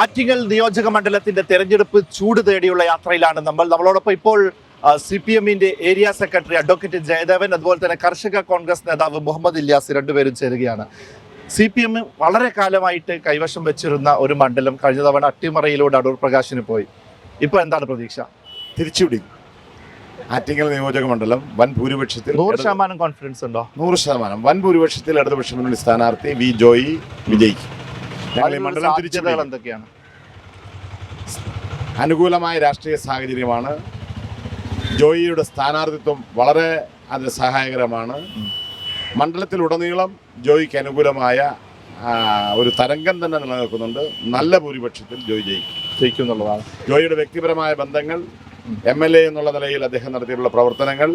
ആറ്റിങ്ങൽ നിയോജക മണ്ഡലത്തിന്റെ തെരഞ്ഞെടുപ്പ് ചൂട് തേടിയുള്ള യാത്രയിലാണ് നമ്മൾ. നമ്മളോടൊപ്പം ഇപ്പോൾ സി പി എമ്മിന്റെ ഏരിയ സെക്രട്ടറി അഡ്വക്കേറ്റ് ജയദേവൻ അതുപോലെ തന്നെ കർഷക കോൺഗ്രസ് നേതാവ് മുഹമ്മദ് ഇല്യാസ് രണ്ടുപേരും ചേരുകയാണ്. സി പി എം വളരെ കാലമായിട്ട് കൈവശം വെച്ചിരുന്ന ഒരു മണ്ഡലം കഴിഞ്ഞ തവണ അട്ടിമറയിലൂടെ അടൂർ പ്രകാശിന് പോയി. ഇപ്പൊ എന്താണ് പ്രതീക്ഷ? തിരിച്ചുപിടിക്കും ആറ്റിങ്ങൽ നിയോജക മണ്ഡലം വൻ ഭൂരിപക്ഷത്തിൽ നൂറ് ശതമാനം കോൺഫിഡൻസ് ഉണ്ടോ? നൂറ് ശതമാനം. വൻ ഭൂരിപക്ഷത്തിൽ ഇടതുപക്ഷ മുന്നണി സ്ഥാനാർത്ഥി വി ജോയി വിജയിക്കും. സാധ്യതകൾ എന്തൊക്കെയാണ്? അനുകൂലമായ രാഷ്ട്രീയ സാഹചര്യമാണ്. ജോയിയുടെ സ്ഥാനാർത്ഥിത്വം വളരെ അത് സഹായകരമാണ്. മണ്ഡലത്തിലുടനീളം ജോയിക്ക് അനുകൂലമായ ഒരു തരംഗം തന്നെ നിലനിൽക്കുന്നുണ്ട്. നല്ല ഭൂരിപക്ഷത്തിൽ ജോയി ജയിക്കും ജയിക്കും എന്നുള്ളതാണ് ജോയിയുടെ വ്യക്തിപരമായ ബന്ധങ്ങൾ എം എൽ എ എന്നുള്ള നിലയിൽ അദ്ദേഹം നടത്തിയിട്ടുള്ള പ്രവർത്തനങ്ങൾ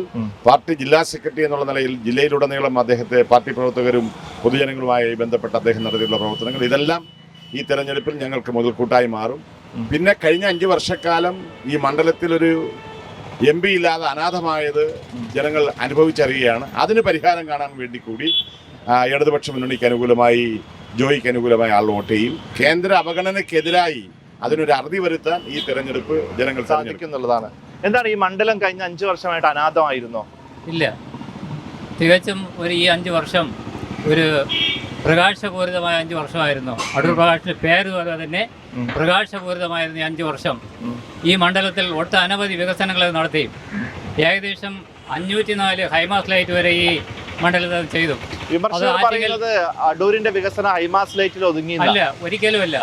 പാർട്ടി ജില്ലാ സെക്രട്ടറി എന്നുള്ള നിലയിൽ ജില്ലയിലുടനീളം അദ്ദേഹത്തെ പാർട്ടി പ്രവർത്തകരും പൊതുജനങ്ങളുമായി ബന്ധപ്പെട്ട് അദ്ദേഹം നടത്തിയിട്ടുള്ള പ്രവർത്തനങ്ങൾ. ഇതെല്ലാം ഈ തെരഞ്ഞെടുപ്പിൽ ഞങ്ങൾക്ക് മുതൽക്കൂട്ടായി മാറും. പിന്നെ കഴിഞ്ഞ അഞ്ച് വർഷക്കാലം ഈ മണ്ഡലത്തിലൊരു എം പി ഇല്ലാതെ അനാഥമായത് ജനങ്ങൾ അനുഭവിച്ചറിയുകയാണ്. അതിന് പരിഹാരം കാണാൻ വേണ്ടി കൂടി ഇടതുപക്ഷ മുന്നണിക്ക് അനുകൂലമായി ജോയിക്ക് അനുകൂലമായി ആൾ വോട്ട് ചെയ്യും. കേന്ദ്ര അവഗണനയ്ക്കെതിരായി അതിനൊരു അറുതി വരുത്താൻ ഈ തെരഞ്ഞെടുപ്പ് ജനങ്ങൾ സാധിക്കും എന്നുള്ളതാണ് എന്താണ് ഈ മണ്ഡലം കഴിഞ്ഞ അഞ്ചു വർഷമായിട്ട് അനാഥമായിരുന്നോ? ഇല്ല. തികച്ചും ഒരു ഈ അഞ്ച് വർഷം ഒരു പ്രകാശപൂരിതമായ അഞ്ച് വർഷമായിരുന്നു. അടൂർ പ്രകാശിന്റെ പേര് പോലെ തന്നെ. പ്രകാശപൂരിതമായിരുന്നു ഈ അഞ്ച് വർഷം. ഈ മണ്ഡലത്തിൽ ഒട്ടനവധി വികസനങ്ങൾ നടത്തി. ഏകദേശം അഞ്ഞൂറ്റി നാല് ഹൈമാസ് ലൈറ്റ് വരെ ഈ മണ്ഡലത്തിൽ ചെയ്തു. വിമർശകർ പറയുന്നത് അടൂരിന്റെ വികസനം ഹൈമാസ് ലൈറ്റിൽ ഒതുങ്ങി അല്ല ഒരിക്കലുമല്ല.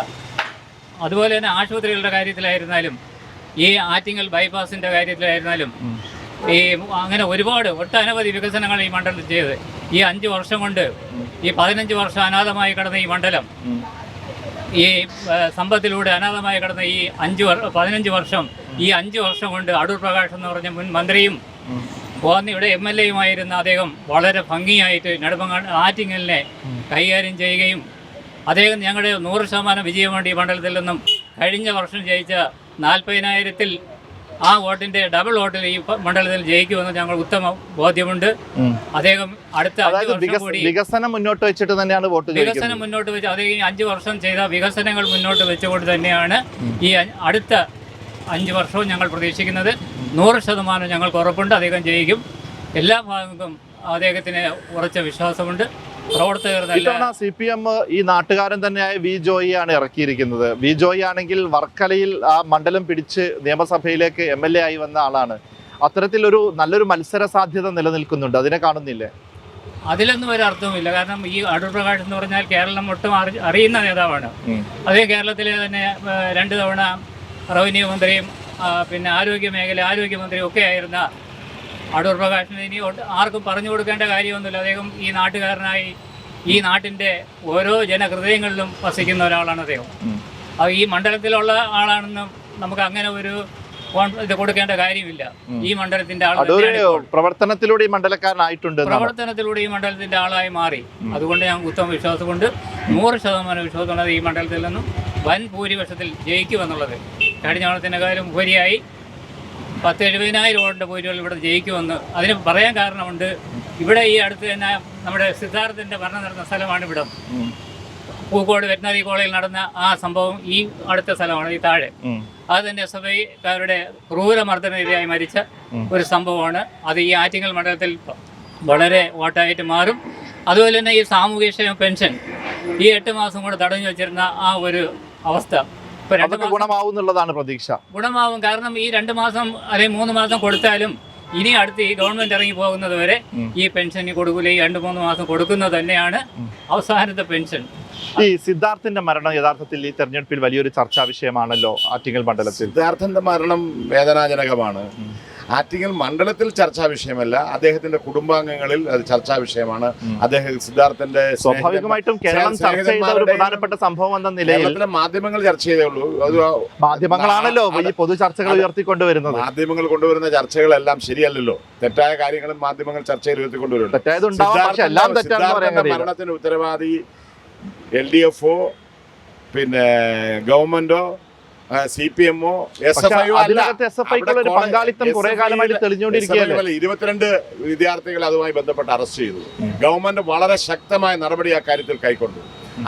അതുപോലെ തന്നെ ആശുപത്രികളുടെ കാര്യത്തിലായിരുന്നാലും ഈ ആറ്റിങ്ങൽ ബൈപ്പാസിന്റെ കാര്യത്തിലായിരുന്നാലും ഈ അങ്ങനെ ഒരുപാട് ഒട്ടനവധി വികസനങ്ങൾ ഈ മണ്ഡലത്തിൽ ചെയ്ത്. ഈ അഞ്ച് വർഷം കൊണ്ട് ഈ പതിനഞ്ച് വർഷം അനാഥമായി കിടന്ന ഈ മണ്ഡലം ഈ സമ്പത്തിലൂടെ അനാഥമായി കിടന്ന ഈ അഞ്ച് പതിനഞ്ച് വർഷം ഈ അഞ്ച് വർഷം കൊണ്ട് അടൂർ പ്രകാശ് എന്ന് പറഞ്ഞ മുൻ മന്ത്രിയും കോന്നിയുടെ എം എൽ എയുമായിരുന്ന അദ്ദേഹം വളരെ ഭംഗിയായിട്ട് നെടുമ്പങ്ങാട് ആറ്റിങ്ങലിനെ കൈകാര്യം ചെയ്യുകയും അദ്ദേഹം ഞങ്ങളുടെ നൂറ് ശതമാനം വിജയം വേണ്ടി ഈ മണ്ഡലത്തിൽ നിന്നും കഴിഞ്ഞ വർഷം ജയിച്ച നാൽപ്പതിനായിരത്തിൽ ആ വോട്ടിന്റെ ഡബിൾ വോട്ടിൽ ഈ മണ്ഡലത്തിൽ ജയിക്കുമെന്ന് ഞങ്ങൾ ഉത്തമ ബോധ്യമുണ്ട്. അദ്ദേഹം അടുത്ത അഞ്ച് വർഷം കൂടി വികസനം മുന്നോട്ട് വെച്ചിട്ട് തന്നെയാണ് വോട്ട് വികസനം മുന്നോട്ട് വെച്ച് അദ്ദേഹം ഈ അഞ്ച് വർഷം ചെയ്ത വികസനങ്ങൾ മുന്നോട്ട് വെച്ചുകൊണ്ട് തന്നെയാണ് ഈ അടുത്ത അഞ്ച് വർഷവും ഞങ്ങൾ പ്രതീക്ഷിക്കുന്നത്. നൂറ് ശതമാനം ഞങ്ങൾക്ക് ഉറപ്പുണ്ട്. അദ്ദേഹം ജയിക്കും. എല്ലാ ഭാഗങ്ങൾക്കും അദ്ദേഹത്തിന് ഉറച്ച വിശ്വാസമുണ്ട്. ഇത്തവണ സി പി എം ഈ നാട്ടുകാരൻ തന്നെയായ വി ജോയിയാണ് ഇറക്കിയിരിക്കുന്നത്. വി ജോയി ആണെങ്കിൽ വർക്കലയിൽ ആ മണ്ഡലം പിടിച്ച് നിയമസഭയിലേക്ക് എം എൽ എ ആയി വന്ന ആളാണ്. അത്തരത്തിലൊരു നല്ലൊരു മത്സര സാധ്യത നിലനിൽക്കുന്നുണ്ട്. അതിനെ കാണുന്നില്ലേ? അതിലൊന്നും ഒരു അർത്ഥവുമില്ല. കാരണം ഈ അടൂർ പ്രകാശ് എന്ന് പറഞ്ഞാൽ കേരളം ഒട്ടും അറി- അറിയുന്ന നേതാവാണ്. അതേ കേരളത്തിലെ തന്നെ രണ്ട് തവണ റവന്യൂ മന്ത്രിയും പിന്നെ ആരോഗ്യ മേഖല ആരോഗ്യമന്ത്രിയും ഒക്കെ ആയിരുന്ന അടൂർ പ്രകാശിന് ഇനി ആർക്കും പറഞ്ഞു കൊടുക്കേണ്ട കാര്യമൊന്നുമില്ല. അദ്ദേഹം ഈ നാട്ടുകാരനായി ഈ നാട്ടിന്റെ ഓരോ ജനഹൃദയങ്ങളിലും വസിക്കുന്ന ഒരാളാണ് അദ്ദേഹം. അത് ഈ മണ്ഡലത്തിലുള്ള ആളാണെന്നും നമുക്ക് അങ്ങനെ ഒരു ഇത് കൊടുക്കേണ്ട കാര്യമില്ല. ഈ മണ്ഡലത്തിന്റെ ആൾ പ്രവർത്തനത്തിലൂടെ ഈ മണ്ഡലക്കാരനായിട്ടുണ്ട്. പ്രവർത്തനത്തിലൂടെ ഈ മണ്ഡലത്തിന്റെ ആളായി മാറി. അതുകൊണ്ട് ഞാൻ ഉത്തമ വിശ്വാസം കൊണ്ട് നൂറ് ശതമാനം വിശ്വാസമുള്ളത് ഈ മണ്ഡലത്തിൽ നിന്നും വൻ ഭൂരിപക്ഷത്തിൽ ജയിക്കുമെന്നുള്ളത്. കഴിഞ്ഞ തവണത്തിനെക്കാളും ഉപരിയായി പത്ത് എഴുപതിനായിരം ഓടിന്റെ പോയിന്റുകൾ ഇവിടെ ജയിക്കുമെന്ന് അതിന് പറയാൻ കാരണമുണ്ട്. ഇവിടെ ഈ അടുത്ത് തന്നെ നമ്മുടെ സിദ്ധാർത്ഥന്റെ ഭരണം നടന്ന സ്ഥലമാണ് ഇവിടെ. പൂക്കോട് വെറ്റിനറി കോളേജിൽ നടന്ന ആ സംഭവം ഈ അടുത്ത സ്ഥലമാണ് ഈ താഴെ. അത് തന്നെ എസ് എഫ് ഐക്കാരുടെ മരിച്ച ഒരു സംഭവമാണ്. അത് ഈ ആറ്റിങ്ങൽ മണ്ഡലത്തിൽ വളരെ വോട്ടായിട്ട് മാറും. അതുപോലെ തന്നെ ഈ സാമൂഹ്യക്ഷേമ പെൻഷൻ ഈ എട്ട് മാസം കൂടെ തടഞ്ഞു വെച്ചിരുന്ന ആ ഒരു അവസ്ഥ. അതൊക്കെ ഗുണമാവുന്നുള്ളതാണ് ഗുണമാവും എന്നുള്ളതാണ് പ്രതീക്ഷ. ഗുണമാവും. കാരണം ഈ രണ്ട് മാസം അല്ലെങ്കിൽ മൂന്ന് മാസം കൊടുത്താലും ഇനി അടുത്ത് ഈ ഗവൺമെന്റ് ഇറങ്ങി പോകുന്നത് വരെ ഈ പെൻഷൻ കൊടുക്കില്ല ഈ രണ്ട് മൂന്ന് മാസം കൊടുക്കുന്നത് തന്നെയാണ് അവസാനത്തെ പെൻഷൻ ഈ സിദ്ധാർത്ഥന്റെ മരണം യഥാർത്ഥത്തിൽ ഈ തെരഞ്ഞെടുപ്പിൽ വലിയൊരു ചർച്ചാ വിഷയമാണല്ലോ ആറ്റിങ്ങൽ മണ്ഡലത്തിൽ. സിദ്ധാർത്ഥന്റെ മരണം വേദനാജനകമാണ്. ആറ്റിങ്ങൽ മണ്ഡലത്തിൽ ചർച്ചാ വിഷയമല്ല അദ്ദേഹത്തിന്റെ കുടുംബാംഗങ്ങളിൽ അത് ചർച്ചാ വിഷയമാണ്. അദ്ദേഹം സിദ്ധാർത്ഥന്റെ സ്വാഭാവികമായിട്ടും കേരളം ചർച്ച ചെയ്ത ഒരു പ്രധാനപ്പെട്ട സംഭവം എന്ന നിലയിൽ മാധ്യമങ്ങൾ ചർച്ച ചെയ്തേ ഉള്ളൂ. അത് മാധ്യമങ്ങളാണല്ലോ ഈ പൊതു ചർച്ചകൾ ഉയർത്തിക്കൊണ്ടുവരുന്നത്. മാധ്യമങ്ങൾ കൊണ്ടുവരുന്ന ചർച്ചകളെല്ലാം ശരിയല്ലല്ലോ. തെറ്റായ കാര്യങ്ങളും മാധ്യമങ്ങൾ ചർച്ചയിൽ ഉയർത്തിക്കൊണ്ടുവരുന്നുണ്ട്. മരണത്തിന് ഉത്തരവാദി എൽ ഡി എഫോ പിന്നെ ഗവൺമെന്റോ സി പി എമ്മോ എസ് എഫ് ഒരു പങ്കാളിത്തം കുറെ കാലമായിട്ട് തെളിഞ്ഞുകൊണ്ടിരിക്കുകയല്ലേ? ഇരുപത്തിരണ്ട് വിദ്യാർത്ഥികളെ അതുമായി ബന്ധപ്പെട്ട് അറസ്റ്റ് ചെയ്തു. ഗവൺമെന്റ് വളരെ ശക്തമായ നടപടി ആ കാര്യത്തിൽ കൈക്കൊണ്ടു.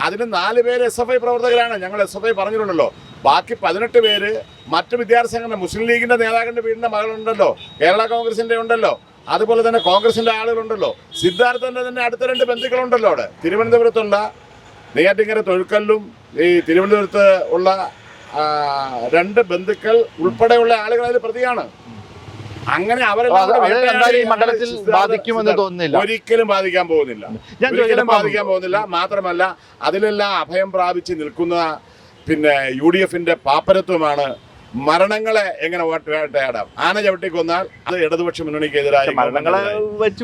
അതിന് നാല് പേര് എസ് എഫ് ഐ പ്രവർത്തകരാണ്. ഞങ്ങൾ എസ് എഫ് ഐ പറഞ്ഞിട്ടുണ്ടല്ലോ. ബാക്കി പതിനെട്ട് പേര് മറ്റ് വിദ്യാർത്ഥി സംഘടന മുസ്ലിം ലീഗിന്റെ നേതാക്കളുടെ വീടിന്റെ മകളുണ്ടല്ലോ. കേരള കോൺഗ്രസിന്റെ ഉണ്ടല്ലോ. അതുപോലെ തന്നെ കോൺഗ്രസിന്റെ ആളുകളുണ്ടല്ലോ. സിദ്ധാർത്ഥന്റെ തന്നെ അടുത്ത രണ്ട് ബന്ധുക്കളുണ്ടല്ലോ അവിടെ. തിരുവനന്തപുരത്തുള്ള നെയ്യാറ്റിങ്കര തൊഴുക്കല്ലും ഈ തിരുവനന്തപുരത്ത് ഉള്ള രണ്ട് ബന്ധുക്കൾ ഉൾപ്പെടെയുള്ള ആളുകൾ അതിൽ പ്രതിയാണ്. അങ്ങനെ ഈ മണ്ഡലത്തിൽ ബാധിക്കുമെന്ന് തോന്നുന്നില്ല. ഒരിക്കലും ബാധിക്കാൻ പോകുന്നില്ല. ഒരിക്കലും ബാധിക്കാൻ പോകുന്നില്ല. മാത്രമല്ല അതിലെല്ലാം അഭയം പ്രാപിച്ച് നിൽക്കുന്ന പിന്നെ യു ഡി എഫിന്റെ പാപ്പരത്വമാണ് മരണങ്ങളെ എങ്ങനെ വോട്ട് വേട്ടയാടാം ആന ചവിട്ടി കൊന്നാൽ അത് ഇടതുപക്ഷ മുന്നണിക്കെതിരായി മരണങ്ങളെ വെച്ച്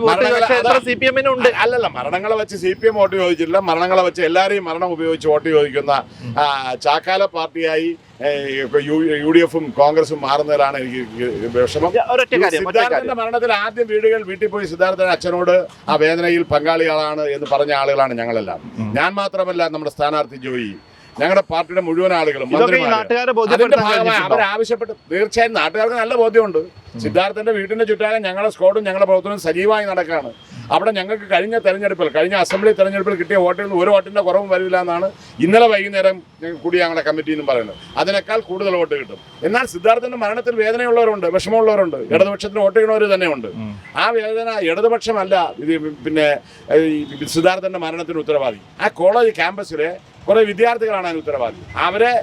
അല്ലല്ല മരണങ്ങളെ വെച്ച് സി പി എം വോട്ട് ചോദിച്ചിട്ടില്ല. മരണങ്ങളെ വെച്ച് എല്ലാവരെയും മരണം ഉപയോഗിച്ച് വോട്ട് ചോദിക്കുന്ന ചാക്കാല പാർട്ടിയായി യു ഡി എഫും കോൺഗ്രസും മാറുന്നതിലാണ് എനിക്ക് വിഷമം. സിദ്ധാർത്ഥന്റെ മരണത്തിൽ ആദ്യം വീടുകൾ വീട്ടിൽ പോയി സിദ്ധാർത്ഥൻ അച്ഛനോട് ആ വേദനയിൽ പങ്കാളികളാണ് എന്ന് പറഞ്ഞ ആളുകളാണ് ഞങ്ങളെല്ലാം. ഞാൻ മാത്രമല്ല നമ്മുടെ സ്ഥാനാർത്ഥി ജോയി. ഞങ്ങളുടെ പാർട്ടിയുടെ മുഴുവൻ ആളുകളും? അവരാവശ്യപ്പെട്ട് തീർച്ചയായും നാട്ടുകാർക്ക് നല്ല ബോധ്യമുണ്ട്. സിദ്ധാർത്ഥന്റെ വീടിന്റെ ചുറ്റാകെ ഞങ്ങളുടെ സ്കോഡും ഞങ്ങളുടെ പ്രവർത്തനവും സജീവമായി നടക്കാണ്. അവിടെ ഞങ്ങൾക്ക് കഴിഞ്ഞ തെരഞ്ഞെടുപ്പിൽ കഴിഞ്ഞ അസംബ്ലി തെരഞ്ഞെടുപ്പിൽ കിട്ടിയ വോട്ടിൽ ഒരു വോട്ടിന്റെ കുറവും വരില്ല എന്നാണ് ഇന്നലെ വൈകുന്നേരം കൂടി ഞങ്ങളുടെ കമ്മിറ്റി എന്നും പറയുന്നത്. അതിനേക്കാൾ കൂടുതൽ വോട്ട് കിട്ടും. എന്നാൽ സിദ്ധാർത്ഥന്റെ മരണത്തിൽ വേദനയുള്ളവരുണ്ട് വിഷമമുള്ളവരുണ്ട്. ഇടതുപക്ഷത്തിന് വോട്ട് ചെയ്യണവർ തന്നെയുണ്ട്. ആ വേദന ഇടതുപക്ഷമല്ല. ഇത് പിന്നെ സിദ്ധാർത്ഥന്റെ മരണത്തിന് ഉത്തരവാദി. ആ കോളേജ് ക്യാമ്പസിലെ കുറെ വിദ്യാർത്ഥികളാണ് അതിന് ഉത്തരവാദി. അവരെ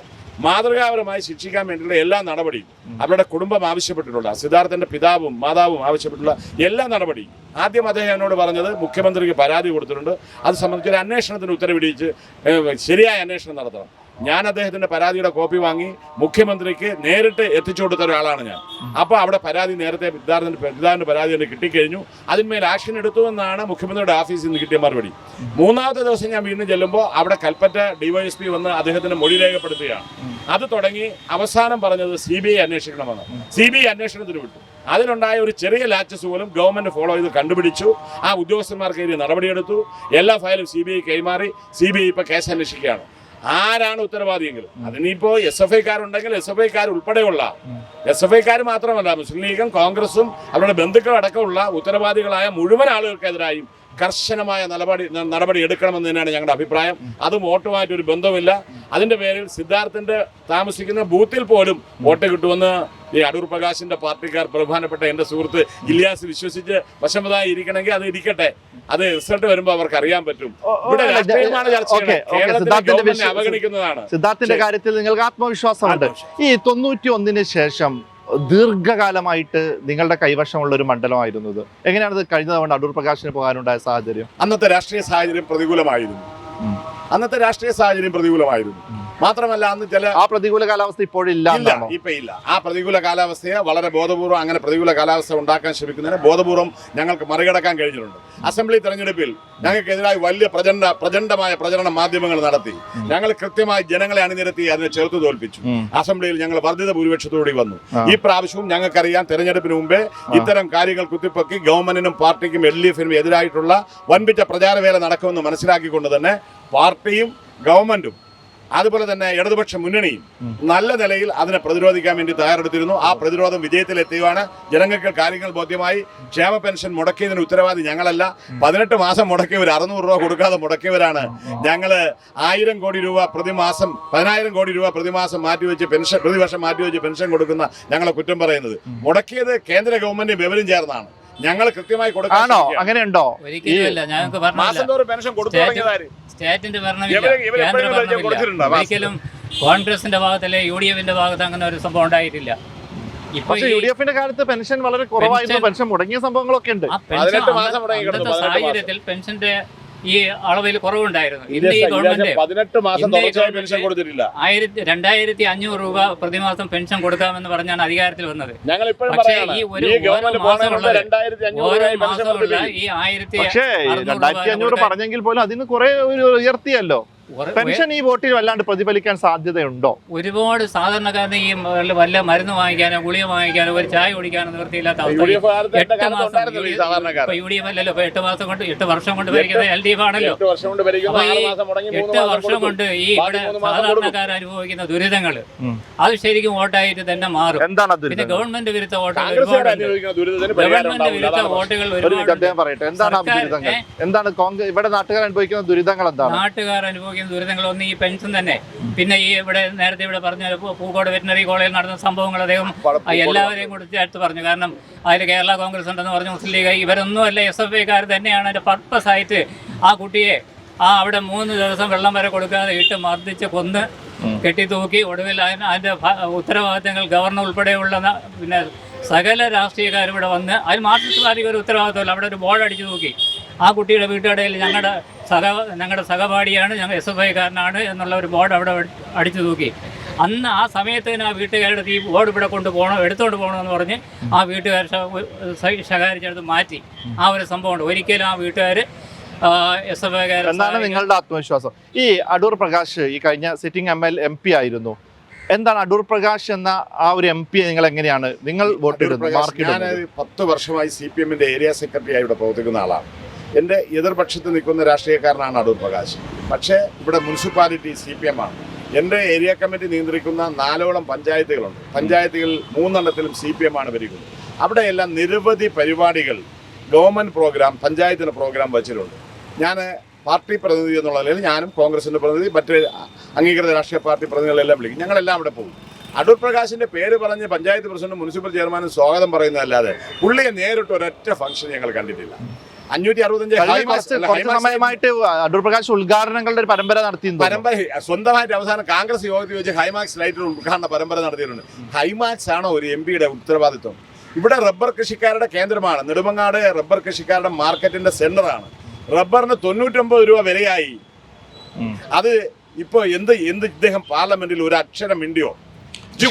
മാതൃകാപരമായി ശിക്ഷിക്കാൻ വേണ്ടിയുള്ള എല്ലാ നടപടിയും അവരുടെ കുടുംബം ആവശ്യപ്പെട്ടിട്ടുള്ള സിദ്ധാർത്ഥന്റെ പിതാവും മാതാവും ആവശ്യപ്പെട്ടുള്ള എല്ലാ നടപടിയും. ആദ്യം അദ്ദേഹം എന്നോട് പറഞ്ഞത് മുഖ്യമന്ത്രിക്ക് പരാതി കൊടുത്തിട്ടുണ്ട്. അത് സംബന്ധിച്ച് ഒരു അന്വേഷണത്തിന് ഉത്തരവിടിയിച്ച് ശരിയായ അന്വേഷണം നടത്തണം. ഞാൻ അദ്ദേഹത്തിന്റെ പരാതിയുടെ കോപ്പി വാങ്ങി മുഖ്യമന്ത്രിക്ക് നേരിട്ട് എത്തിച്ചു കൊടുത്ത ഒരാളാണ് ഞാൻ. അപ്പോൾ അവിടെ പരാതി നേരത്തെ പിതാവിന്റെ പരാതി തന്നെ കിട്ടിക്കഴിഞ്ഞു. അതിന്മേൽ ആക്ഷൻ എടുത്തു എന്നാണ് മുഖ്യമന്ത്രിയുടെ ഓഫീസിൽ നിന്ന് കിട്ടിയ മറുപടി. മൂന്നാമത്തെ ദിവസം ഞാൻ വീണ്ടും ചെല്ലുമ്പോൾ അവിടെ കൽപ്പറ്റ ഡിവൈഎസ്പി വന്ന് അദ്ദേഹത്തിന്റെ മൊഴി രേഖപ്പെടുത്തുകയാണ്. അത് തുടങ്ങി അവസാനം പറഞ്ഞത് സി ബി ഐ അന്വേഷിക്കണമെന്ന്. സി ബി ഐ അന്വേഷണത്തിന് വിട്ടു അതിലുണ്ടായ ഒരു ചെറിയ ലാച്ചസ് പോലും ഗവൺമെന്റ് ഫോളോ ചെയ്ത് കണ്ടുപിടിച്ചു. ആ ഉദ്യോഗസ്ഥന്മാർക്കെതിരെ നടപടിയെടുത്തു. എല്ലാ ഫയലും സി ബി ഐ കൈമാറി. സി ബി ഐ ഇപ്പൊ കേസ് അന്വേഷിക്കുകയാണ്. ആരാണ് ഉത്തരവാദിയെങ്കിൽ അതിനിപ്പോ എസ് എഫ് ഐക്കാരുണ്ടെങ്കിൽ എസ് എഫ് ഐക്കാർ ഉൾപ്പെടെയുള്ള എസ് എഫ് ഐക്കാർ മാത്രമല്ല മുസ്ലിം ലീഗും കോൺഗ്രസും അവരുടെ ബന്ധുക്കളടക്കമുള്ള ഉത്തരവാദികളായ മുഴുവൻ ആളുകൾക്കെതിരായും കർശനമായ നടപടി നടപടി എടുക്കണമെന്ന് തന്നെയാണ് ഞങ്ങളുടെ അഭിപ്രായം. അത് വോട്ടുമായിട്ട് ഒരു ബന്ധമില്ല അതിന്റെ പേരിൽ സിദ്ധാർത്ഥന്റെ താമസിക്കുന്ന ബൂത്തിൽ പോലും വോട്ട് കിട്ടുമെന്ന് ഈ അടൂർ പ്രകാശിന്റെ പാർട്ടിക്കാർ പ്രധാനപ്പെട്ട എന്റെ സുഹൃത്ത് ഇല്യാസ് വിശ്വസിച്ച് വശമതായി ഇരിക്കണമെങ്കിൽ അത് ഇരിക്കട്ടെ. അത് റിസൾട്ട് വരുമ്പോൾ അവർക്ക് അറിയാൻ പറ്റും. ഇവിടെ രാഷ്ട്രീയമാണ് ചർച്ച അവഗണിക്കുന്നതാണ്. സിദ്ധാർത്ഥിന്റെ കാര്യത്തിൽ നിങ്ങൾക്ക് ആത്മവിശ്വാസമുണ്ട്. ഈ തൊണ്ണൂറ്റി ഒന്നിന് ശേഷം ദീർഘകാലമായിട്ട് നിങ്ങളുടെ കൈവശമുള്ള ഒരു മണ്ഡലമായിരുന്നു ഇത്. എങ്ങനെയാണ് കഴിഞ്ഞ തവണ അടൂർ പ്രകാശിന് പോകാനുണ്ടായ സാഹചര്യം? അന്നത്തെ രാഷ്ട്രീയ സാഹചര്യം പ്രതികൂലമായിരുന്നു. അന്നത്തെ രാഷ്ട്രീയ സാഹചര്യം പ്രതികൂലമായിരുന്നു. മാത്രമല്ല അന്ന് ചില ആ പ്രതികൂല കാലാവസ്ഥ ഇപ്പോഴില്ല ഇല്ല ഇപ്പൊ ഇല്ല. ആ പ്രതികൂല കാലാവസ്ഥയെ വളരെ ബോധപൂർവം അങ്ങനെ പ്രതികൂല കാലാവസ്ഥ ഉണ്ടാക്കാൻ ശ്രമിക്കുന്നതിന് ബോധപൂർവം ഞങ്ങൾക്ക് മറികടക്കാൻ കഴിഞ്ഞിട്ടുണ്ട്. അസംബ്ലി തെരഞ്ഞെടുപ്പിൽ ഞങ്ങൾക്കെതിരായി വലിയ പ്രചണ്ഡ പ്രചണ്ഡമായ പ്രചരണ മാധ്യമങ്ങൾ നടത്തി. ഞങ്ങൾ കൃത്യമായി ജനങ്ങളെ അണിനിരത്തി അതിനെ ചെറുത്തു തോൽപ്പിച്ചു. അസംബ്ലിയിൽ ഞങ്ങൾ വർദ്ധിത ഭൂരിപക്ഷത്തോടെ വന്നു. ഈ പ്രാവശ്യവും ഞങ്ങൾക്കറിയാം തെരഞ്ഞെടുപ്പിന് മുമ്പേ ഇത്തരം കാര്യങ്ങൾ കുത്തിപ്പൊക്കി ഗവൺമെന്റിനും പാർട്ടിക്കും എൽ ഡി എഫിനും എതിരായിട്ടുള്ള വൻപിച്ച പ്രചാരവേല നടക്കുമെന്ന് മനസ്സിലാക്കിക്കൊണ്ട് തന്നെ പാർട്ടിയും ഗവൺമെന്റും അതുപോലെ തന്നെ ഇടതുപക്ഷ മുന്നണിയും നല്ല നിലയിൽ അതിനെ പ്രതിരോധിക്കാൻ വേണ്ടി തയ്യാറെടുത്തിരുന്നു. ആ പ്രതിരോധം വിജയത്തിലെത്തിയുവാണ്. ജനങ്ങൾക്ക് കാര്യങ്ങൾ ബോധ്യമായി. ക്ഷേമ പെൻഷൻ മുടക്കിയതിന് ഉത്തരവാദി ഞങ്ങളല്ല. പതിനെട്ട് മാസം മുടക്കിയവർ അറുന്നൂറ് രൂപ കൊടുക്കാതെ മുടക്കിയവരാണ്. ഞങ്ങൾ ആയിരം കോടി രൂപ പ്രതിമാസം പതിനായിരം കോടി രൂപ പ്രതിമാസം മാറ്റിവെച്ച് പെൻഷൻ പ്രതിവർഷം മാറ്റിവെച്ച് പെൻഷൻ കൊടുക്കുന്ന ഞങ്ങളെ കുറ്റം പറയുന്നത്. മുടക്കിയത് കേന്ദ്ര ഗവൺമെന്റ് വിവരം ചേർന്നാണ്. ഞങ്ങൾ കൃത്യമായി ശ്രമിക്കുകയാണ്. അങ്ങനെയുണ്ടോ? മാസം തോറും പെൻഷൻ കൊടുത്തു തുടങ്ങിയതാര്? സ്റ്റേറ്റിന്റെ ഭരണമില്ല? ഒരിക്കലും കോൺഗ്രസിന്റെ ഭാഗത്തല്ലേ യു ഡി എഫിന്റെ ഭാഗത്ത് അങ്ങനെ ഒരു സംഭവം ഉണ്ടായിട്ടില്ല. ഇപ്പൊ പക്ഷെ ഈ യു ഡി എഫിന്റെ കാലത്ത് പെൻഷൻ വളരെ കുറവായിരുന്നു. പെൻഷൻ മുടങ്ങിയ സംഭവങ്ങളൊക്കെ ഉണ്ട്. സാഹചര്യത്തിൽ പെൻഷന്റെ ഈ അളവിൽ കുറവുണ്ടായിരുന്നു. ഇന്ത്യ ഈ ഗവൺമെന്റ് പതിനെട്ട് മാസം പെൻഷൻ കൊടുത്തിട്ടില്ല. ആയിരത്തി രണ്ടായിരത്തി അഞ്ഞൂറ് രൂപ പ്രതിമാസം പെൻഷൻ കൊടുക്കാമെന്ന് പറഞ്ഞാണ് അധികാരത്തിൽ വന്നത്. പക്ഷേ ഈ ഒരു ഓരോ മാസമുള്ള ഈ ആയിരത്തി രണ്ടായിരത്തി അഞ്ഞൂറ് പറഞ്ഞെങ്കിൽ പോലും അതിന് കുറെ ഒരു ഉയർത്തിയല്ലോ. പെൻഷൻ ഈ വോട്ടിൽ വല്ലാണ്ട് പ്രതിഫലിക്കാൻ സാധ്യതയുണ്ടോ? ഒരുപാട് സാധാരണക്കാരന് ഈ വല്ല- മരുന്ന് വാങ്ങിക്കാനോ ഗുളിക വാങ്ങിക്കാനോ ഒരു ചായ കുടിക്കാനോ നിവൃത്തിയില്ലാത്ത അവസ്ഥ. യു ഡി എഫ് അല്ലല്ലോ എട്ട് മാസം കൊണ്ട് എട്ട് വർഷം കൊണ്ട് ഭരിക്കുന്നത് എൽ ഡി എഫ് ആണല്ലോ. എട്ട് വർഷം കൊണ്ട് ഈ ഇവിടെ. സാധാരണക്കാർ അനുഭവിക്കുന്ന ദുരിതങ്ങൾ അത് ശരിക്കും വോട്ടായിട്ട് തന്നെ മാറും. പിന്നെ ഗവൺമെന്റ് വിരുദ്ധ വോട്ടുകൾ ഗവൺമെന്റ് വിരുദ്ധ വോട്ടുകൾ ഒരു മിനിറ്റ് ഒരുപാടുണ്ട്. അദ്ദേഹം പറയട്ടെ എന്താണ് ഇവിടെ നാട്ടുകാർ അനുഭവിക്കുന്ന ദുരിതങ്ങൾ എന്താണ്? നാട്ടുകാർ അനുഭവിക്കുന്ന അനുഭവിക്കുന്ന ദുരിതങ്ങളൊന്നും ഈ പെൻഷൻ തന്നെ. പിന്നെ ഈ ഇവിടെ നേരത്തെ ഇവിടെ പറഞ്ഞ പൂക്കോട് വെറ്റിനറി കോളേജിൽ നടന്ന സംഭവങ്ങൾ അദ്ദേഹം എല്ലാവരെയും കൂടി ചേർത്ത് പറഞ്ഞു. കാരണം അതിൽ കേരള കോൺഗ്രസ് ഉണ്ടെന്ന് പറഞ്ഞു മുസ്ലിം ലീഗ് ഇവരൊന്നും അല്ല എസ് എഫ് ഐക്കാർ തന്നെയാണ് അതിന്റെ പർപ്പസ് ആയിട്ട് ആ കുട്ടിയെ ആ അവിടെ മൂന്ന് ദിവസം വെള്ളം വരെ കൊടുക്കാതെ ഇട്ട് മർദ്ദിച്ച് കൊന്ന് കെട്ടി തൂക്കി ഒടുവിൽ അതിന് അതിന്റെ ഉത്തരവാദിത്തങ്ങൾ ഗവർണർ ഉൾപ്പെടെയുള്ള പിന്നെ സകല രാഷ്ട്രീയക്കാരും ഇവിടെ വന്ന് അതിൽ മാർക്സിസ്റ്റ് പാർട്ടിക്ക് ഒരു ഉത്തരവാദിത്തമല്ല. അവിടെ ഒരു ബോർഡ് അടിച്ചു തൂക്കി. ആ കുട്ടിയുടെ വീട്ടുകടയിൽ ഞങ്ങളുടെ സഹ ഞങ്ങളുടെ സഹപാഠിയാണ് ഞങ്ങൾ എസ് എഫ് ഐക്കാരനാണ് എന്നുള്ള ഒരു ബോർഡ് അവിടെ അടിച്ചു തൂക്കി. അന്ന് ആ സമയത്ത് തന്നെ ആ വീട്ടുകാരുടെ ഈ ബോർഡ് ഇവിടെ കൊണ്ടുപോകണം എടുത്തുകൊണ്ട് പോകണമെന്ന് പറഞ്ഞ് ആ വീട്ടുകാർ ശകാരിച്ചെടുത്ത് മാറ്റി. ആ ഒരു സംഭവമുണ്ട് ഒരിക്കലും ആ വീട്ടുകാർ എസ് എഫ് ഐക്കാർ എന്താണ് നിങ്ങളുടെ ആത്മവിശ്വാസം? ഈ അടൂർ പ്രകാശ് ഈ കഴിഞ്ഞ sitting M L M P ആയിരുന്നു. എന്താണ് അടൂർ പ്രകാശ് എന്ന ആ ഒരു എം പി നിങ്ങൾ എങ്ങനെയാണ്? നിങ്ങൾ വോട്ട് ഞാൻ ഇടുന്നത് പത്ത് വർഷമായി സി പി എമ്മിന്റെ ഏരിയ സെക്രട്ടറി ആയി ഇവിടെ പ്രവർത്തിക്കുന്ന ആളാണ്. എന്റെ എതിർപക്ഷത്ത് നിൽക്കുന്ന രാഷ്ട്രീയക്കാരനാണ് അടൂർ പ്രകാശ്. പക്ഷേ ഇവിടെ മുനിസിപ്പാലിറ്റി സി പി എം ആണ്. എന്റെ ഏരിയ കമ്മിറ്റി നിയന്ത്രിക്കുന്ന നാലോളം പഞ്ചായത്തുകളുണ്ട്. പഞ്ചായത്തുകളിൽ മൂന്നെണ്ണത്തിലും സി പി എം ആണ് ഭരിക്കുന്നത്. അവിടെയെല്ലാം നിരവധി പരിപാടികൾ ഗവൺമെന്റ് പ്രോഗ്രാം പഞ്ചായത്തിന്റെ പ്രോഗ്രാം വച്ചിട്ടുണ്ട്. ഞാൻ പാർട്ടി പ്രതിനിധി എന്നുള്ള നിലയിൽ ഞാനും കോൺഗ്രസിന്റെ പ്രതിനിധി മറ്റ് അംഗീകൃത രാഷ്ട്രീയ പാർട്ടി പ്രതിനിധികളെല്ലാം വിളിക്കും. ഞങ്ങളെല്ലാം അവിടെ പോകും. അടൂർ പ്രകാശിന്റെ പേര് പറഞ്ഞ് പഞ്ചായത്ത് പ്രസിഡന്റും മുനിസിപ്പൽ ചെയർമാനും സ്വാഗതം പറയുന്നതല്ലാതെ പുള്ളിയെ നേരിട്ട് ഒരൊറ്റ ഫംഗ്ഷൻ ഞങ്ങൾ കണ്ടിട്ടില്ല. അഞ്ഞൂറ്റി അറുപത്തഞ്ച് സമയമായിട്ട് അടൂർ പ്രകാശ് ഉദ്ഘാടനങ്ങളുടെ ഒരു പരമ്പര നടത്തിയിരുന്നു പരമ്പര സ്വന്തമായിട്ട് അവസാനം കോൺഗ്രസ് യോഗത്തിൽ വെച്ച് ഹൈമാക്സ് ലൈറ്റർ ഉദ്ഘാടന പരമ്പര നടത്തിയിട്ടുണ്ട്. ഹൈമാക്സ് ആണോ ഒരു എം പിയുടെ ഉത്തരവാദിത്വം? ഇവിടെ റബ്ബർ കൃഷിക്കാരുടെ കേന്ദ്രമാണ്. നെടുമങ്ങാട് റബ്ബർ കൃഷിക്കാരുടെ മാർക്കറ്റിന്റെ സെന്ററാണ്. റബ്ബറിന് തൊണ്ണൂറ്റൊമ്പത് രൂപ വിലയായി. അത് ഇപ്പോൾ എന്ത് എന്ത് ഇദ്ദേഹം പാർലമെന്റിൽ ഒരു അക്ഷരം മിണ്ടിയോ?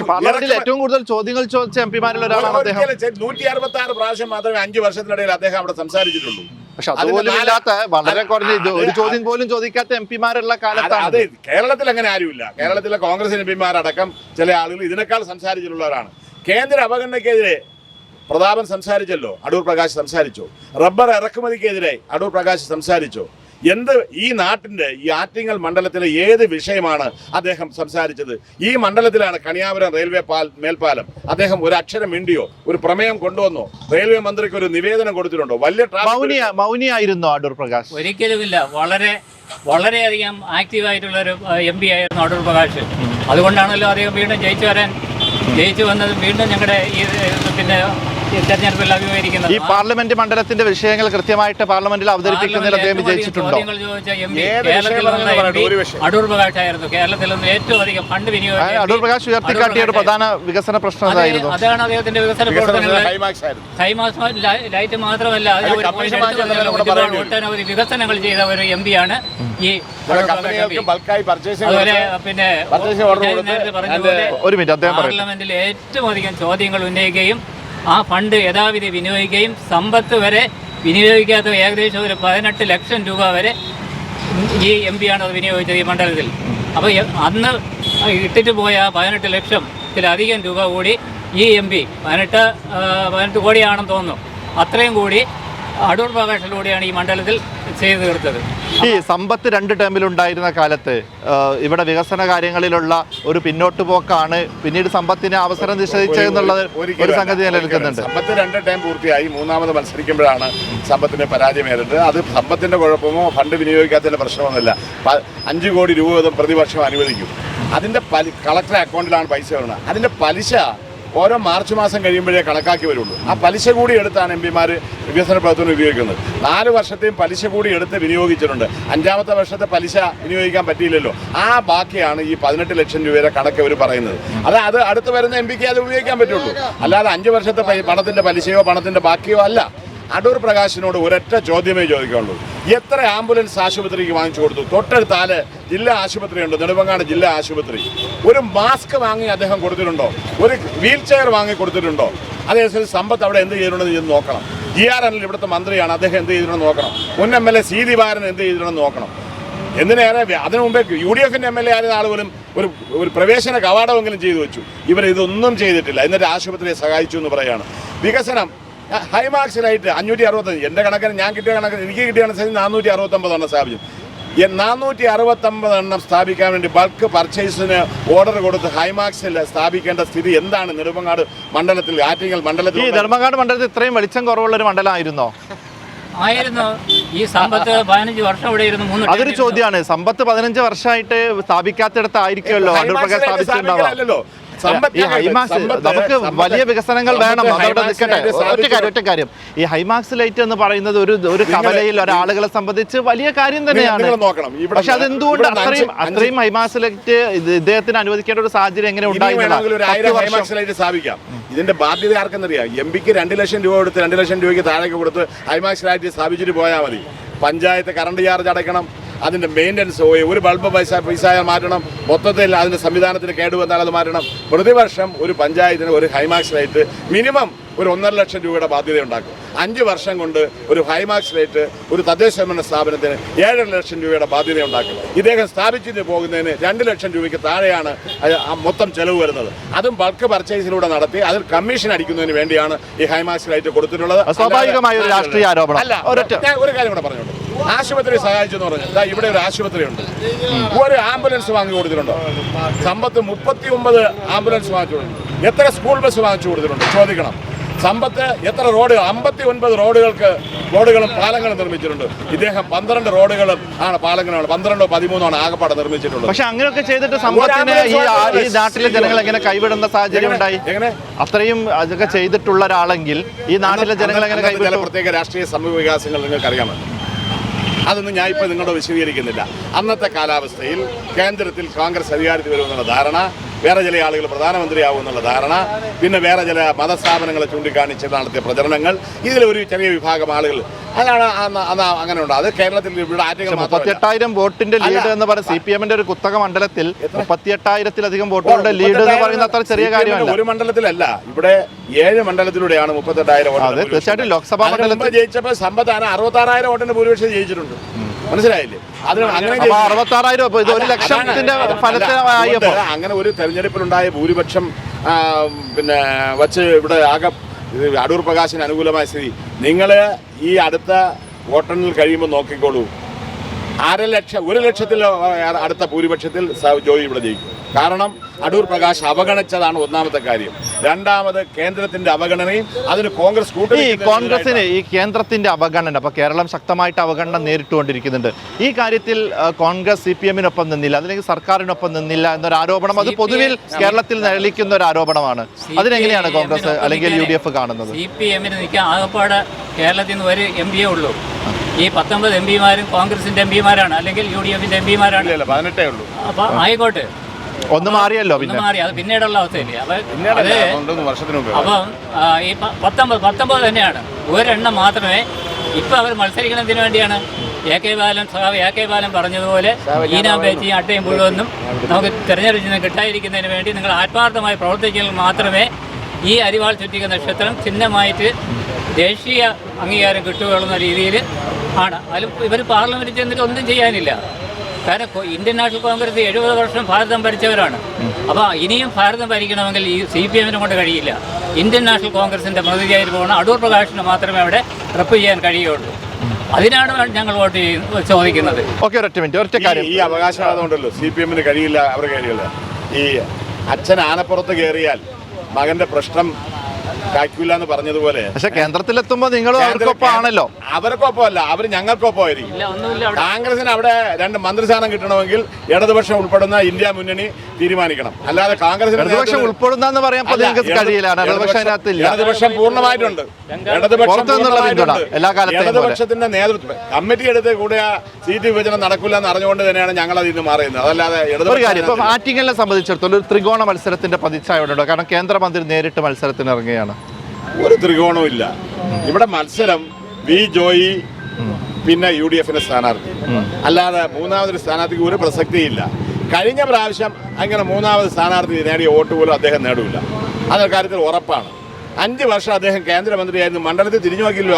പാർലമെന്റിൽ ഏറ്റവും കൂടുതൽ ചോദ്യങ്ങൾ ചോദിച്ച എം പിമാരിൽ ഒരാളാണ് അദ്ദേഹം. നൂറ്റി അറുപത്തി ആറ് പ്രാവശ്യം മാത്രമേ അഞ്ചു വർഷത്തിനിടയിൽ അദ്ദേഹം അവിടെ സംസാരിച്ചിട്ടുള്ളൂ. പക്ഷെ അതുപോലും ഇല്ലാത്ത വളരെ കുറഞ്ഞ ഒരു ചോദ്യം പോലും ചോദിക്കാത്ത എം പിമാരുള്ള കാലത്താണ് അതെ കേരളത്തിൽ അങ്ങനെ ആരുമില്ല. കേരളത്തിലെ കോൺഗ്രസ് എം പിമാരടക്കം ചില ആളുകൾ ഇതിനേക്കാൾ സംസാരിച്ചിട്ടുള്ളവരാണ്. കേന്ദ്ര അവഗണനയ്ക്കെതിരെ പ്രതാപൻ സംസാരിച്ചല്ലോ അടൂർ പ്രകാശ് സംസാരിച്ചോ. റബ്ബർ ഇറക്കുമതിക്കെതിരെ അടൂർ പ്രകാശ് സംസാരിച്ചോ. എന്ത് ഈ നാട്ടിന്റെ ഈ ആറ്റിങ്ങൽ മണ്ഡലത്തിലെ ഏത് വിഷയമാണ് അദ്ദേഹം സംസാരിച്ചത്? ഈ മണ്ഡലത്തിലാണ് കണിയാപുരം റെയിൽവേ പാൽ മേൽപ്പാലം. അദ്ദേഹം ഒരു അക്ഷരം മിണ്ടിയോ? ഒരു പ്രമേയം കൊണ്ടുവന്നോ? റെയിൽവേ മന്ത്രിക്ക് ഒരു നിവേദനം കൊടുത്തിട്ടുണ്ടോ? വലിയ മൗനിയ മൗനിയായിരുന്നു അടൂർ പ്രകാശ്. ഒരിക്കലുമില്ല. വളരെ വളരെയധികം ആക്റ്റീവായിട്ടുള്ള ഒരു എം പി ആയിരുന്നു അടൂർ പ്രകാശ്. അതുകൊണ്ടാണല്ലോ അദ്ദേഹം വീണ്ടും ജയിച്ചു വരാൻ ജയിച്ചു വന്നത്. വീണ്ടും ഞങ്ങളുടെ ഈ പിന്നെ ഈ പാർലമെന്റ് മണ്ഡലത്തിന്റെ വിഷയങ്ങൾ കൃത്യമായിട്ട് പാർലമെന്റിൽ അവതരിപ്പിക്കുന്നതിൽ അദ്ദേഹം വിജയിച്ചിട്ടുണ്ടോ. അടൂർ പ്രകാശ് ആയിരുന്നു. കേരളത്തിൽ നിന്ന് ഏറ്റവും അധികം ഫണ്ട് അടൂർ പ്രകാശ് ഉയർത്തിക്കാട്ടിയ ഒരു പ്രധാന വികസന പ്രശ്നം അതായിരുന്നു. അതാണ് അദ്ദേഹത്തിന്റെ വികസന പ്രവർത്തനങ്ങൾ. ലൈറ്റ് മാത്രമല്ല. ഒട്ടനവധി വികസനങ്ങൾ ചെയ്ത ഒരു എം പി. ബൾക്കായി ഈ പിന്നെ ഒരു മിനിറ്റ് അദ്ദേഹം പാർലമെന്റിൽ ഏറ്റവും അധികം ചോദ്യങ്ങൾ ഉന്നയിക്കുകയും ആ ഫണ്ട് യഥാവിധി വിനിയോഗിക്കുകയും സമ്പത്ത് വരെ വിനിയോഗിക്കാത്ത ഏകദേശം ഒരു പതിനെട്ട് ലക്ഷം രൂപ വരെ ഈ എം ആണ് അത് വിനിയോഗിച്ചത് ഈ മണ്ഡലത്തിൽ. അപ്പോൾ അന്ന് ഇട്ടിട്ട് പോയ പതിനെട്ട് ലക്ഷത്തിലധികം രൂപ കൂടി ഈ എം പി പതിനെട്ട് പതിനെട്ട് കോടിയാണെന്ന് തോന്നുന്നു. അത്രയും കൂടി അടൂർ പ്രകാശിലൂടെയാണ് ഈ മണ്ഡലത്തിൽ ചെയ്തു തീർത്തത്. ഈ സമ്പത്ത് രണ്ട് ടേമിലുണ്ടായിരുന്ന കാലത്ത് ഇവിടെ വികസന കാര്യങ്ങളിലുള്ള ഒരു പിന്നോട്ട് പോക്കാണ് പിന്നീട് സമ്പത്തിന് അവസരം നിഷേധിച്ചതെന്നുള്ളത് ഒരു സംഗതി നിലനിൽക്കുന്നുണ്ട്. സമ്പത്ത് രണ്ട് ടൈം പൂർത്തിയായി മൂന്നാമത് മത്സരിക്കുമ്പോഴാണ് സമ്പത്തിന് പരാജയം നേരിട്ടത് അത് സമ്പത്തിന്റെ കുഴപ്പമോ ഫണ്ട് വിനിയോഗിക്കാത്തതിന്റെ പ്രശ്നമൊന്നുമില്ല. അഞ്ചു കോടി രൂപ പ്രതിപക്ഷം പ്രതിവർഷം അനുവദിക്കും. അതിന്റെ കളക്ടർ അക്കൗണ്ടിലാണ് പൈസ വരുന്നത്. അതിന്റെ പലിശ ഓരോ മാർച്ച് മാസം കഴിയുമ്പോഴേ കണക്കാക്കി വരുള്ളൂ. ആ പലിശ കൂടി എടുത്താണ് എം പിമാർ വികസന പ്രവർത്തനം ഉപയോഗിക്കുന്നത്. നാല് വർഷത്തെയും പലിശ കൂടി എടുത്ത് വിനിയോഗിച്ചിട്ടുണ്ട്. അഞ്ചാമത്തെ വർഷത്തെ പലിശ വിനിയോഗിക്കാൻ പറ്റിയില്ലല്ലോ. ആ ബാക്കിയാണ് ഈ പതിനെട്ട് ലക്ഷം രൂപയുടെ കണക്ക് അവർ പറയുന്നത്. അത് അത് അടുത്ത് വരുന്ന എം പിക്ക് അത് ഉപയോഗിക്കാൻ പറ്റുള്ളൂ. അല്ലാതെ അഞ്ച് വർഷത്തെ പണത്തിന്റെ പലിശയോ പണത്തിന്റെ ബാക്കിയോ അല്ല. അടൂർ പ്രകാശിനോട് ഒരൊറ്റ ചോദ്യമേ ചോദിക്കാനുള്ളൂ. എത്ര ആംബുലൻസ് ആശുപത്രിക്ക് വാങ്ങിച്ചു കൊടുത്തു? തൊട്ടടുത്താൽ ജില്ലാ ആശുപത്രിയുണ്ട് നെടുമ്പങ്ങാട് ജില്ലാ ആശുപത്രി. ഒരു മാസ്ക് വാങ്ങി അദ്ദേഹം കൊടുത്തിട്ടുണ്ടോ? ഒരു വീൽ ചെയർ വാങ്ങി കൊടുത്തിട്ടുണ്ടോ? അതേസരി സമ്പത്ത് അവിടെ എന്ത് ചെയ്തിട്ടുണ്ടെന്ന് ഇത് നോക്കണം. ജി ആർ എൻ ഇവിടുത്തെ മന്ത്രിയാണ് അദ്ദേഹം എന്ത് ചെയ്തിട്ടുണ്ടെന്ന് നോക്കണം. മുൻ M L A C Divaran എന്ത് ചെയ്തിട്ടുണ്ടെന്ന് നോക്കണം. എന്തിനേറെ അതിനു മുമ്പേ യു ഡി എഫിന്റെ എം എൽ എ ആയിരുന്ന പോലും ഒരു ഒരു പ്രവേശന കവാടമെങ്കിലും ചെയ്തു വെച്ചു. ഇവർ ഇതൊന്നും ചെയ്തിട്ടില്ല. എന്നിട്ട് ആശുപത്രിയെ സഹായിച്ചു എന്ന് പറയുകയാണ് വികസനം ഹ- ഹൈമാർക്സ് ലൈറ്റ് അഞ്ഞൂറ്റി അറുപത്തഞ്ച് എന്റെ കണക്കിന് ഞാൻ കിട്ടിയ കണക്ക് എനിക്ക് കിട്ടിയ കണക്ക് നാനൂറ്റി അറുപത്തൊമ്പത് എണ്ണം സ്ഥാപിച്ചു ഈ നാനൂറ്റി അറുപത്തൊമ്പത് എണ്ണം സ്ഥാപിക്കാൻ വേണ്ടി ബൾക്ക് പർച്ചേസിന് ഓർഡർ കൊടുത്ത് ഹൈമാക്സിൽ സ്ഥാപിക്കേണ്ട സ്ഥിതി എന്താണ്? നെടുമങ്ങാട് മണ്ഡലത്തിൽ ആറ്റിങ്ങൽ ഈ മണ്ഡലത്തിൽ നെടുമ്പങ്ങാട് മണ്ഡലത്തിൽ ഇത്രയും വെളിച്ചം കുറവുള്ള ഒരു മണ്ഡലമായിരുന്നോ? ആയിരുന്നു. ഈ സമ്പത്ത് പതിനഞ്ച് വർഷം ഇവിടെ ഇരുന്ന് മൂന്ന് അതൊരു ചോദ്യമാണ്. സമ്പത്ത് പതിനഞ്ച് വർഷമായിട്ട് സ്ഥാപിക്കാത്തിടത്തായിരിക്കുമല്ലോ. അടൂർ പ്രകാശ്. ഈ ഹൈമാക്സ് നമുക്ക് വലിയ വികസനങ്ങൾ വേണം. അതവിടെ നിൽക്കട്ടെ ഒറ്റ കാര്യം ഒറ്റ കാര്യം. ഈ ഹൈമാക്സ് ലൈറ്റ് എന്ന് പറയുന്നത് ഒരു ഒരു കവലയിൽ ഒരാളുകളെ സംബന്ധിച്ച് വലിയ കാര്യം തന്നെയാണ്. പക്ഷെ അതെന്തുകൊണ്ട് അത്രയും അത്രയും ഹൈമാക്സ് ലൈറ്റ് ഇദ്ദേഹത്തിന് അനുവദിക്കേണ്ട ഒരു സാഹചര്യം എങ്ങനെ ഉണ്ടായിരുന്നു ഇതിന്റെ ബാധ്യത ആർക്കെന്നറിയാം? എം പിക്ക് രണ്ട് ലക്ഷം രൂപ കൊടുത്ത് രണ്ട് ലക്ഷം രൂപയ്ക്ക് താഴേക്ക് കൊടുത്ത് ഹൈമാക്സ് ലൈറ്റ് സ്ഥാപിച്ചിട്ട് പോയാൽ മതി. പഞ്ചായത്ത് കറണ്ട് ചാർജ് അടയ്ക്കണം. അതിന്റെ മെയിന്റനൻസ് പോയി ഒരു ബൾബ് പൈസ പൈസ മാറ്റണം മൊത്തത്തിൽ അതിന്റെ സംവിധാനത്തിന് കേടുവന്നാൽ അത് മാറ്റണം. പ്രതിവർഷം ഒരു പഞ്ചായത്തിന് ഒരു ഹൈമാക്സ് റേറ്റ് മിനിമം ഒരു ഒന്നര ലക്ഷം രൂപയുടെ ബാധ്യത ഉണ്ടാക്കും അഞ്ച് വർഷം കൊണ്ട് ഒരു ഹൈമാക്സ് റേറ്റ് ഒരു തദ്ദേശ സ്വയംഭരണ സ്ഥാപനത്തിന് ഏഴര ലക്ഷം രൂപയുടെ ബാധ്യത ഉണ്ടാക്കും ഇദ്ദേഹം സ്ഥാപിച്ചിട്ട് പോകുന്നതിന് രണ്ട് ലക്ഷം രൂപയ്ക്ക് താഴെയാണ് മൊത്തം ചെലവ് വരുന്നത്. അതും ബൾക്ക് പർച്ചേസിലൂടെ നടത്തി അതിൽ കമ്മീഷൻ അടിക്കുന്നതിന് വേണ്ടിയാണ് ഈ ഹൈമാക്സ് റേറ്റ് കൊടുത്തിട്ടുള്ളത്. സ്വാഭാവികമായ ഒരു രാഷ്ട്രീയ ആരോപണം. അല്ല ഒരു കാര്യം കൂടെ പറഞ്ഞോട്ടെ. ആശുപത്രി സഹായിച്ചു എന്ന് പറഞ്ഞു. ഇതാ ഇവിടെ ഒരു ആശുപത്രി ഉണ്ട് ഒരു ആംബുലൻസ് വാങ്ങി കൊടുത്തിട്ടുണ്ടോ? സമ്പത്ത് മുപ്പത്തി ഒമ്പത് ആംബുലൻസ് വാങ്ങിച്ചു എത്ര സ്കൂൾ ബസ് വാങ്ങിച്ചു കൊടുത്തിട്ടുണ്ട്? ചോദിക്കണം. സമ്പത്ത് എത്ര റോഡ് അമ്പത്തി ഒൻപത് റോഡുകൾക്ക് റോഡുകളും പാലങ്ങളും നിർമ്മിച്ചിട്ടുണ്ട്. ഇദ്ദേഹം പന്ത്രണ്ട് റോഡുകളും ആണ് പാലങ്ങളാണ്. പന്ത്രണ്ടോ പതിമൂന്നോ ആണ് ആകപ്പാടെ നിർമ്മിച്ചിട്ടുള്ളത്. പക്ഷെ അങ്ങനെയൊക്കെ ചെയ്തിട്ട് സമ്പത്തിനെ ഈ നാട്ടിലെ ജനങ്ങൾ എങ്ങനെ കൈവിടുന്ന സാഹചര്യം ഉണ്ടായി? എങ്ങനെ? അത്രയും അതൊക്കെ ചെയ്തിട്ടുള്ള ഒരാളെങ്കിൽ ഈ നാട്ടിലെ ജനങ്ങൾ എങ്ങനെ പ്രത്യേക രാഷ്ട്രീയ സമൂഹ വികാസങ്ങൾ നിങ്ങൾക്ക് അറിയാമല്ലോ അതൊന്നും ഞാൻ ഇപ്പോൾ നിങ്ങളോട് വിശദീകരിക്കുന്നില്ല. അന്നത്തെ കാലാവസ്ഥയിൽ കേന്ദ്രത്തിൽ കോൺഗ്രസ് അധികാരത്തിൽ വരുമെന്നുള്ള ധാരണ വേറെ ചില ആളുകൾ പ്രധാനമന്ത്രിയാവും എന്നുള്ള ധാരണ പിന്നെ വേറെ ചില മതസ്ഥാപനങ്ങളെ ചൂണ്ടിക്കാണിച്ച് നടത്തിയ പ്രചരണങ്ങൾ ഇതിലൊരു ചെറിയ വിഭാഗം ആളുകൾ. അതാണ് അങ്ങനെ ഉണ്ട് അത് കേരളത്തിൽ ഇവിടെ മുപ്പത്തിയെട്ടായിരം വോട്ടിന്റെ ലീഡ് എന്ന് പറയുന്ന സി പി എമ്മിന്റെ ഒരു കുത്തക മണ്ഡലത്തിൽ മുപ്പത്തിയെട്ടായിരത്തിലധികം വോട്ടുകളുടെ ലീഡ് എന്ന് പറയുന്ന അത്ര ചെറിയ കാര്യമാണ് കാര്യമല്ല. ഒരു മണ്ഡലത്തിലല്ല. ഇവിടെ ഏഴ് മണ്ഡലത്തിലൂടെയാണ് മുപ്പത്തെട്ടായിരം വോട്ട് തീർച്ചയായിട്ടും ലോക്സഭാ മണ്ഡലത്തിൽ- ജയിച്ചപ്പോൾ സമ്പത്താണ് അറുപത്താറായിരം വോട്ടിന്റെ ഭൂരിപക്ഷം ജയിച്ചിട്ടുണ്ട്. മനസ്സിലായില്ലേ? അതിന് അങ്ങനെ അപ്പൊ ജയിച്ചു. അറുപത്തി ആറായിരം ഇത് ഒരു ലക്ഷത്തിന്റെ. ഫലത്തിലായപ്പോ അങ്ങനെ ഒരു തെരഞ്ഞെടുപ്പിലുണ്ടായ ഭൂരിപക്ഷം പിന്നെ വച്ച് ഇവിടെ ആകെ അടൂർ പ്രകാശിന് അനുകൂലമായ സ്ഥിതി നിങ്ങൾ ഈ അടുത്ത വോട്ടെണ്ണൽ കഴിയുമ്പോൾ നോക്കിക്കോളൂ അര ലക്ഷം ഒരു ലക്ഷത്തിൽ അടുത്ത ഭൂരിപക്ഷത്തിൽ ജോയി ഇവിടെ ജയിക്കും കാരണം അടൂർ പ്രകാശ് അവഗണിച്ചതാണ് ഒന്നാമത്തെ കാര്യം. രണ്ടാമത് കേന്ദ്രത്തിന്റെ അവഗണനയും അതിന് കോൺഗ്രസ് ഈ കൂട്ടുനിൽക്കുന്നതിനെതിരായിട്ടാണ്. കോൺഗ്രസിന് ഈ കേന്ദ്രത്തിന്റെ അവഗണന അപ്പൊ കേരളം ശക്തമായിട്ട് അവഗണന നേരിട്ടുകൊണ്ടിരിക്കുന്നുണ്ട്. ഈ കാര്യത്തിൽ കോൺഗ്രസ് സി പി എമ്മിനൊപ്പം നിന്നില്ല അതിലേക്ക് സർക്കാരിനൊപ്പം നിന്നില്ല എന്നൊരു ആരോപണം അത് പൊതുവിൽ കേരളത്തിൽ നിഴലിക്കുന്ന ഒരു ആരോപണമാണ്. അതിനെങ്ങനെയാണ് കോൺഗ്രസ് അല്ലെങ്കിൽ യു ഡി എഫ് കാണുന്നത്? സി പി എമ്മിന് നിൽക്കാൻ ആകപ്പാട് കേരളത്തിൽ നിന്ന് ഒരു എം പിയേ ഉള്ളൂ. ഈ പത്തൊമ്പത് എം പിമാരും കോൺഗ്രസിന്റെ എം പിമാരാണ് അല്ലെങ്കിൽ യു ഡി എഫിന്റെ എം പിമാരാണ്. പതിനെട്ടേ ഉള്ളൂ. അപ്പൊ ആയിക്കോട്ടെ. ഒന്ന് മാറിയല്ലോ പിന്നെ. മാറി. അത് പിന്നീടുള്ള അവസ്ഥയില്ലേ അപ്പൊ ഈ പത്തൊമ്പത് പത്തൊമ്പത് തന്നെയാണ്. ഒരെണ്ണം മാത്രമേ ഇപ്പൊ അവർ മത്സരിക്കുന്നതിന് വേണ്ടിയാണ്. എ കെ ബാലൻ സഹാബ് എ കെ ബാലൻ പറഞ്ഞതുപോലെ ഈനാം പേച്ചിയും അട്ടയും മുഴുവനും നമുക്ക് തെരഞ്ഞെടുപ്പിന് കിട്ടാതിരിക്കുന്നതിന് വേണ്ടി നിങ്ങൾ ആത്മാർത്ഥമായി പ്രവർത്തിച്ചെങ്കിൽ മാത്രമേ ഈ അരിവാൾ ചുറ്റിക നക്ഷത്രം ചിഹ്നമായിട്ട് ദേശീയ അംഗീകാരം കിട്ടുകയുള്ള രീതിയിൽ ആണ്. അതിൽ ഇവർ പാർലമെന്റിൽ ചെന്നിട്ട് ഒന്നും ചെയ്യാനില്ല. കാരണം കൊ- ഇന്ത്യൻ നാഷണൽ കോൺഗ്രസ് എഴുപത് വർഷം ഭാരതം ഭരിച്ചവരാണ്. അപ്പോൾ ഇനിയും ഭാരതം ഭരിക്കണമെങ്കിൽ ഈ സി പി എമ്മിനെ കൊണ്ട് കഴിയില്ല. ഇന്ത്യൻ നാഷണൽ കോൺഗ്രസിന്റെ പ്രതിനിധിയായി പോകണം അടൂർ പ്രകാശിന് മാത്രമേ അവിടെ റെപ്പ് ചെയ്യാൻ കഴിയുള്ളൂ അതിനാണ് ഞങ്ങൾ വോട്ട് ചെയ്യുന്നത് ചോദിക്കുന്നത്. ഓക്കെ ഒരൊറ്റ മിനിറ്റ് ഒറ്റ കാര്യം. ഈ- അവകാശവാദമുണ്ടല്ലോ. സി പി എമ്മിന് കഴിയില്ല അവർ കഴിയില്ല ഈ അച്ഛൻ ആനപ്പുറത്ത് കയറിയാൽ മകന്റെ പ്രശ്നം കായ്ക്കൂല എന്ന് പറഞ്ഞതുപോലെ. പക്ഷെ കേന്ദ്രത്തിലെത്തുമ്പോ നിങ്ങൾ അവർക്കൊപ്പം ആണല്ലോ അവർക്കൊപ്പമല്ല അവർ ഞങ്ങൾക്കൊപ്പമായിരിക്കും ഇല്ല ഒന്നുമില്ല അവിടെ. കോൺഗ്രസിന് അവിടെ രണ്ട് മന്ത്രിസ്ഥാനം കിട്ടണമെങ്കിൽ ഇടതുപക്ഷം ഉൾപ്പെടുന്ന ഇന്ത്യ മുന്നണി തീരുമാനിക്കണം. അല്ലാതെ കോൺഗ്രസ് ഇടതുപക്ഷം ഉൾപ്പെടുന്ന പറയാൻ നിങ്ങൾക്ക് കഴിയില്ല. ഇടതുപക്ഷം അതിനകത്തില്ല ഇടതുപക്ഷം പൂർണമായിട്ടുണ്ട്. പൂർണമായിട്ടുണ്ട്. എല്ലാ പോലെ. ഇടതുപക്ഷത്തിന്റെ നേതൃത്വം കമ്മിറ്റി എടുത്ത് കൂടെ ആ സീറ്റ് വിഭജനം നടക്കില്ല എന്ന് അറിഞ്ഞുകൊണ്ട് തന്നെയാണ് ഞങ്ങൾ അതിൽ നിന്ന് മാറിയുന്നത് അതല്ലാതെ ഇടതുപക്ഷം ആറ്റിങ്ങലിനെ സംബന്ധിച്ചിടത്തോളം ഒരു ത്രികോണ മത്സരത്തിന്റെ പതിച്ചായോടുണ്ടോ. കാരണം കേന്ദ്രമന്ത്രി നേരിട്ട് മത്സരത്തിന് ഇറങ്ങുകയാണ്. ഒരു ത്രികോണവും ഇല്ല. ഇവിടെ മത്സരം വി ജോയി പിന്നെ യു ഡി എഫിന്റെ സ്ഥാനാർത്ഥി. അല്ലാതെ മൂന്നാമതൊരു സ്ഥാനാർത്ഥിക്ക് ഒരു പ്രസക്തിയില്ല കഴിഞ്ഞ പ്രാവശ്യം അങ്ങനെ മൂന്നാമത് സ്ഥാനാർത്ഥി നേടിയ വോട്ട് പോലും അദ്ദേഹം നേടില്ല അതൊരു കാര്യത്തിൽ ഉറപ്പാണ്. അഞ്ച് വർഷം അദ്ദേഹം കേന്ദ്രമന്ത്രിയായിരുന്നു. മണ്ഡലത്തിൽ തിരിഞ്ഞു നോക്കിയില്ല.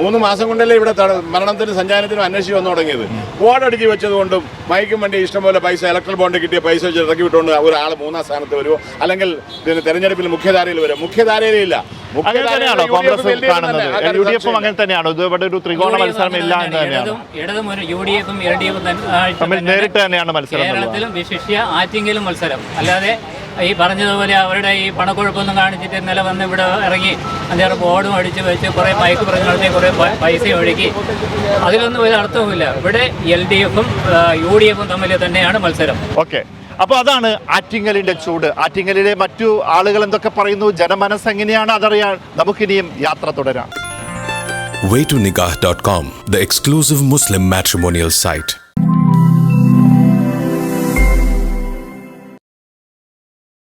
മൂന്ന് മാസം കൊണ്ടല്ലേ ഇവിടെ മരണത്തിനും സഞ്ചാരത്തിനും അന്വേഷിച്ച് വന്നു തുടങ്ങിയത്. ബോർഡടിച്ച് വെച്ചതുകൊണ്ടും മൈക്കും വണ്ടി ഇഷ്ടംപോലെ പൈസ ഇലക്ട്രൽ ബോണ്ട് കിട്ടിയ പൈസ വെച്ച് ഇറക്കി വിട്ടുകൊണ്ട് ഒരാൾ മൂന്നാം സ്ഥാനത്ത് വരുമോ അല്ലെങ്കിൽ പിന്നെ തെരഞ്ഞെടുപ്പിൽ മുഖ്യധാരയിൽ വരുമോ മുഖ്യധാരയിലില്ല അങ്ങനെ തന്നെയാണോ കോൺഗ്രസ് കാണുന്നത് യു ഡി എഫും അങ്ങനെ തന്നെയാണോ? ഇത് ഇവിടെ ഒരു ത്രികോണ മത്സരം ഇല്ല എന്ന് തന്നെയാണ്. ഇടതും ഇടതും യു ഡി എഫും എൽ ഡി എഫും തമ്മിൽ നേരിട്ട് തന്നെയാണ് മത്സരം. കേരളത്തിലും വിശിഷ്യ ആറ്റിങ്കിലും മത്സരം. അല്ലാതെ ഈ പറഞ്ഞതുപോലെ അവരുടെ ഈ പണക്കൊഴുപ്പൊന്നും കാണിച്ചിട്ട് ഇന്നലെ വന്ന് ഇവിടെ ഇറങ്ങി അദ്ദേഹം ബോർഡും അടിച്ച് വെച്ച് കുറേ മയക്ക് പറഞ്ഞു നടത്തി കുറേ പൈസ ഒഴുകി അതിലൊന്നും ഒരു അർത്ഥവുമില്ല. ഇവിടെ എൽ ഡി എഫും യു ഡി എഫും തമ്മിൽ തന്നെയാണ് മത്സരം. ഓക്കെ. അപ്പോൾ അതാണ് ആറ്റിങ്ങലിന്റെ ചൂട്. ആറ്റിങ്ങലിലെ മറ്റു ആളുകൾ എന്തൊക്കെ പറയുന്നു? ജനമനസ് എങ്ങനെയാണ്? അതറിയാൻ നമുക്കിനിയും യാത്ര തുടരാം. Waytonikah.com, the exclusive Muslim matrimonial site.